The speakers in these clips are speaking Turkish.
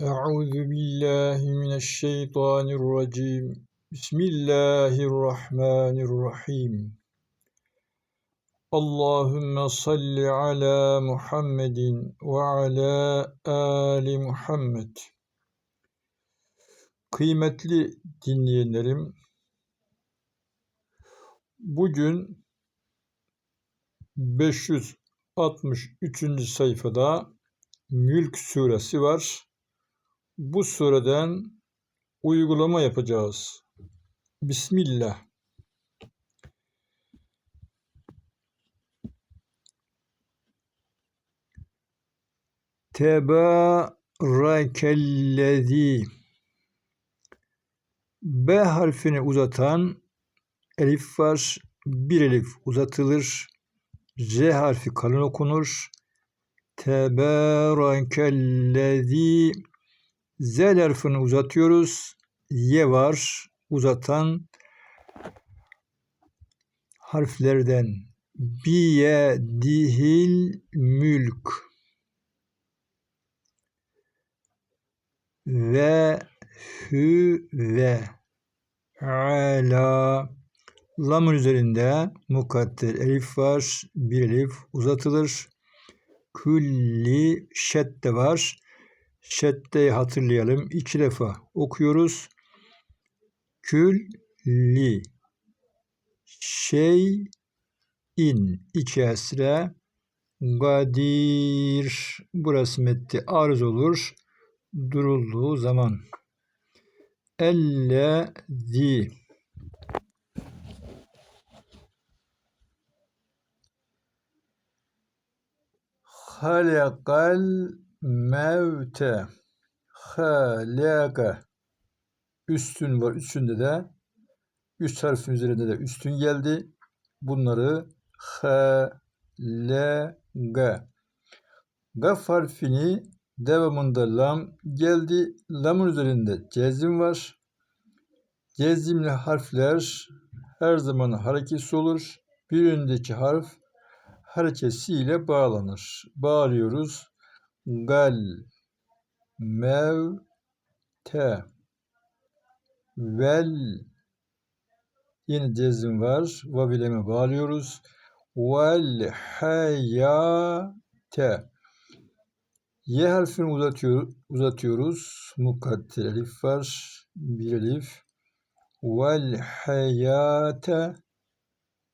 Euzu billahi mineşşeytanirracim. Bismillahirrahmanirrahim. Allahümme salli ala Muhammedin ve ala ali Muhammed. Kıymetli dinleyenlerim, bugün 563. sayfada Mülk suresi var. Bu sureden uygulama yapacağız. Bismillah. Tebarekellezi B harfini uzatan elif var. Bir elif uzatılır. C harfi kalın okunur. Tebarekellezi Z harfini uzatıyoruz. Y var. Uzatan harflerden biyedihil mülk ve hü ve ala lamın üzerinde mukadder elif var. Bir elif uzatılır. Külli şedde var. Şeddeyi hatırlayalım. İki defa okuyoruz. Külli şey in. İki esre gadir. Burası metti. Arız olur. Durulduğu zaman. Ellezi halakal mevte halaka üstün var üstünde de üst harfin üzerinde de üstün geldi. Bunları halaka gaf harfini devamında lam geldi. Lamın üzerinde cezim var. Cezimli harfler her zaman hareketsiz olur. Bir öndeki harf harekesiyle bağlanır. Bağlıyoruz gal mev te vel yeni cezim var. Vavileme bağlıyoruz. Vel hayate Y harfini uzatıyor, uzatıyoruz. Mukadder elif var. Bir elif. Vel hayate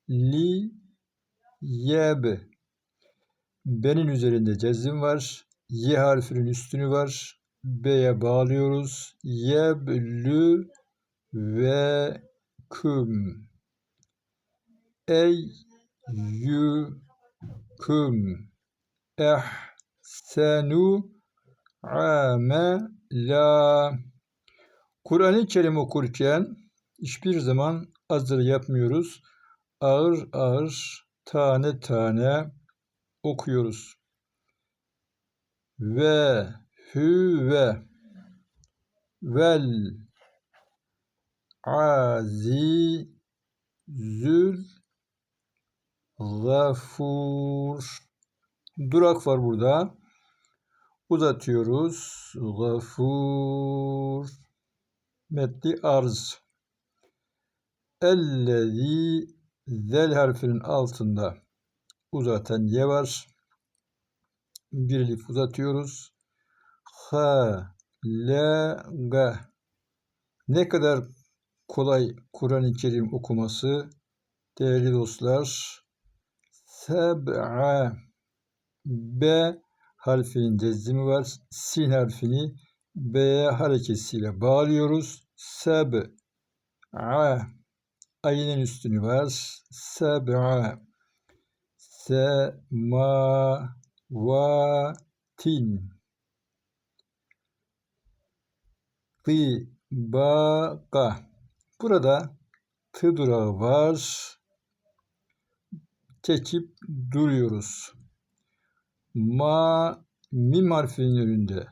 li yeb Benin üzerinde cezim var. Y harfinin üstünü var. B'ye bağlıyoruz. Yeblü ve küm. Ey yü küm. Ehsenu amela. Kur'an-ı Kerim okurken hiçbir zaman hazır yapmıyoruz. Ağır ağır, tane tane okuyoruz. Ve hüve vel azizül gafur. Durak var burada. Uzatıyoruz. Gafur. Metni arz. Ellezi zel harfinin altında uzatan ye var bir elif uzatıyoruz ha la ga ne kadar kolay Kur'an-ı Kerim okuması değerli dostlar. Seb'a B harfinin cezimi var. Sin harfini B harekesiyle bağlıyoruz. Seb'a ayının üstünü var. Seb'a semavatin Baka. Burada tı durağı var. Çekip duruyoruz. Ma mim harfinin önünde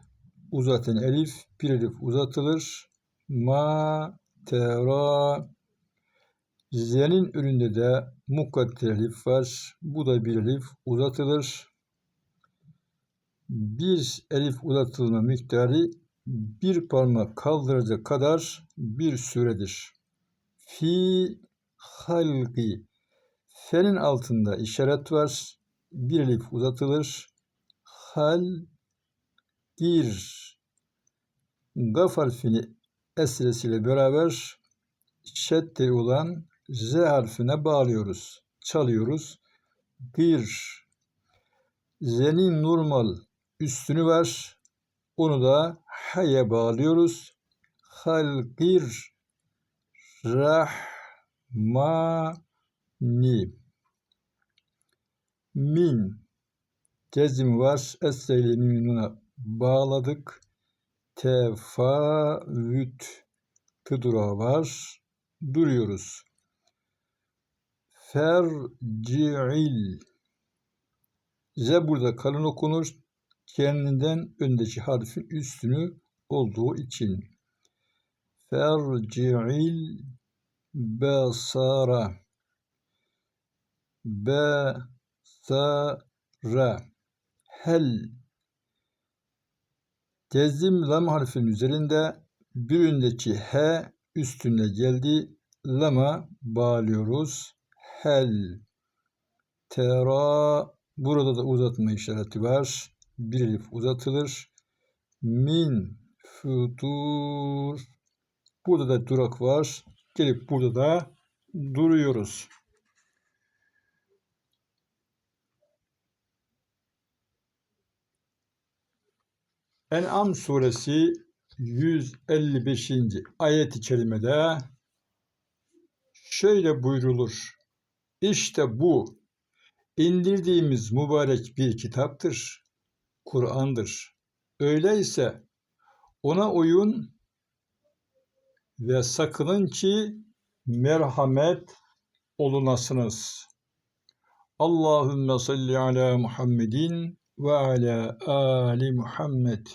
uzatan elif bir elif uzatılır. Ma tera Z'nin önünde de mukadder elif var. Bu da bir elif uzatılır. Bir elif uzatılma miktarı bir parmak kaldıracak kadar bir süredir. Fi halqi Fe'nin altında işaret var. Bir elif uzatılır. Hal gir Gaf harfini esresiyle beraber şedde olan Z harfine bağlıyoruz. Çalıyoruz. Bir Z'nin normal üstünü var. Onu da ha'ya bağlıyoruz. Halgir rahmani min cezim var. Esre ile mimuna bağladık. Tefavüt tıdura var. Duruyoruz. Ferci'il Z burada kalın okunur. Kendinden öndeki harfin üstünü olduğu için. Ferci'il basara basara hel Gezdiğim lam harfinin üzerinde bir öndeki he üstünde geldi. Lama bağlıyoruz. Hel tera burada da uzatma işareti var. Bir elif uzatılır. Min futur burada da durak var. Gelip burada da duruyoruz. En'am suresi 155. ayet-i kerimede şöyle buyrulur. İşte bu indirdiğimiz mübarek bir kitaptır. Kur'an'dır. Öyleyse ona uyun ve sakının ki merhamet olunasınız. Allahümme salli ala Muhammedin ve ala ali Muhammed.